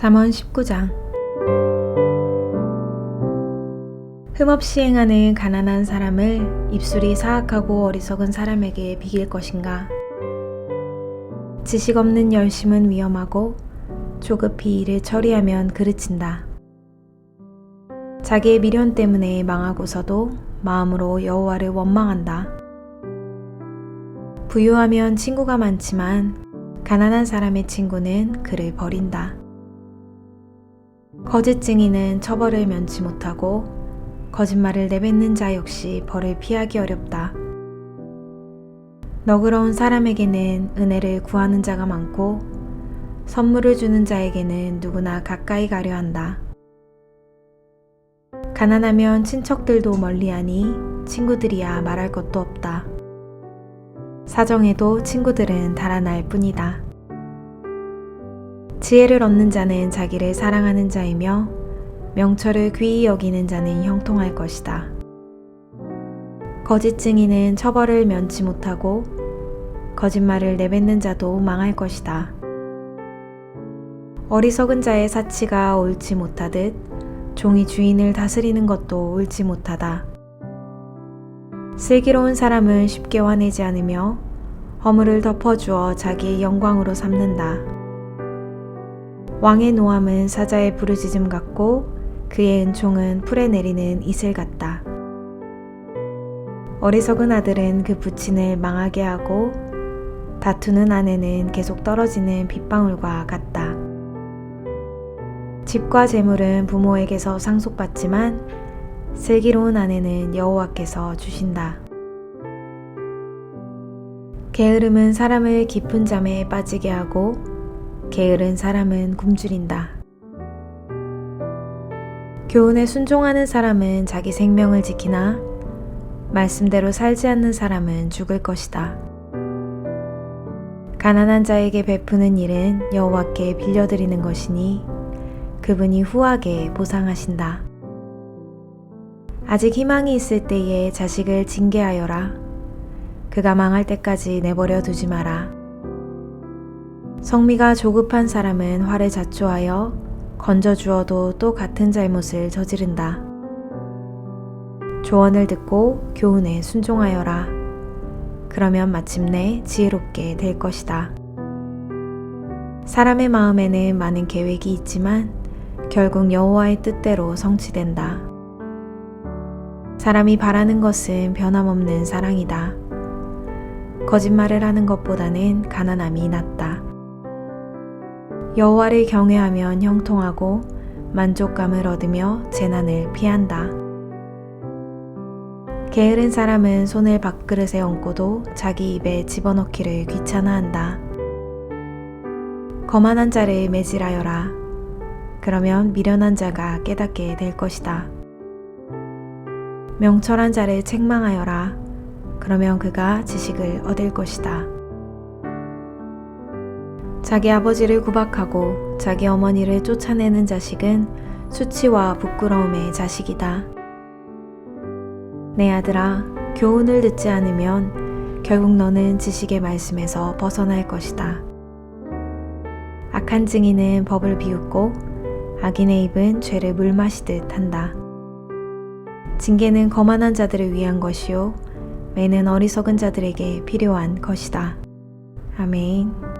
잠언 19장 흠없이 행하는 가난한 사람을 입술이 사악하고 어리석은 사람에게 비길 것인가? 지식 없는 열심은 위험하고 조급히 일을 처리하면 그르친다. 자기의 미련 때문에 망하고서도 마음으로 여호와를 원망한다. 부유하면 친구가 많지만 가난한 사람의 친구는 그를 버린다. 거짓 증인은 처벌을 면치 못하고 거짓말을 내뱉는 자 역시 벌을 피하기 어렵다. 너그러운 사람에게는 은혜를 구하는 자가 많고 선물을 주는 자에게는 누구나 가까이 가려 한다. 가난하면 친척들도 멀리하니 친구들이야 말할 것도 없다. 사정에도 친구들은 달아날 뿐이다. 지혜를 얻는 자는 자기를 사랑하는 자이며 명철을 귀히 여기는 자는 형통할 것이다. 거짓 증인은 처벌을 면치 못하고 거짓말을 내뱉는 자도 망할 것이다. 어리석은 자의 사치가 옳지 못하듯 종이 주인을 다스리는 것도 옳지 못하다. 슬기로운 사람은 쉽게 화내지 않으며 허물을 덮어주어 자기의 영광으로 삼는다. 왕의 노함은 사자의 부르짖음 같고 그의 은총은 풀에 내리는 이슬 같다. 어리석은 아들은 그 부친을 망하게 하고 다투는 아내는 계속 떨어지는 빗방울과 같다. 집과 재물은 부모에게서 상속받지만 슬기로운 아내는 여호와께서 주신다. 게으름은 사람을 깊은 잠에 빠지게 하고 게으른 사람은 굶주린다. 교훈에 순종하는 사람은 자기 생명을 지키나 말씀대로 살지 않는 사람은 죽을 것이다. 가난한 자에게 베푸는 일은 여호와께 빌려드리는 것이니 그분이 후하게 보상하신다. 아직 희망이 있을 때에 자식을 징계하여라. 그가 망할 때까지 내버려 두지 마라. 성미가 조급한 사람은 화를 자초하여 건져 주어도 또 같은 잘못을 저지른다. 조언을 듣고 교훈에 순종하여라. 그러면 마침내 지혜롭게 될 것이다. 사람의 마음에는 많은 계획이 있지만 결국 여호와의 뜻대로 성취된다. 사람이 바라는 것은 변함없는 사랑이다. 거짓말을 하는 것보다는 가난함이 낫다. 여호와를 경외하면 형통하고 만족감을 얻으며 재난을 피한다. 게으른 사람은 손을 밥그릇에 얹고도 자기 입에 집어넣기를 귀찮아한다. 거만한 자를 매질하여라. 그러면 미련한 자가 깨닫게 될 것이다. 명철한 자를 책망하여라. 그러면 그가 지식을 얻을 것이다. 자기 아버지를 구박하고 자기 어머니를 쫓아내는 자식은 수치와 부끄러움의 자식이다. 내 아들아, 교훈을 듣지 않으면 결국 너는 지식의 말씀에서 벗어날 것이다. 악한 증인은 법을 비웃고 악인의 입은 죄를 물 마시듯 한다. 징계는 거만한 자들을 위한 것이요 매는 어리석은 자들에게 필요한 것이다. 아멘.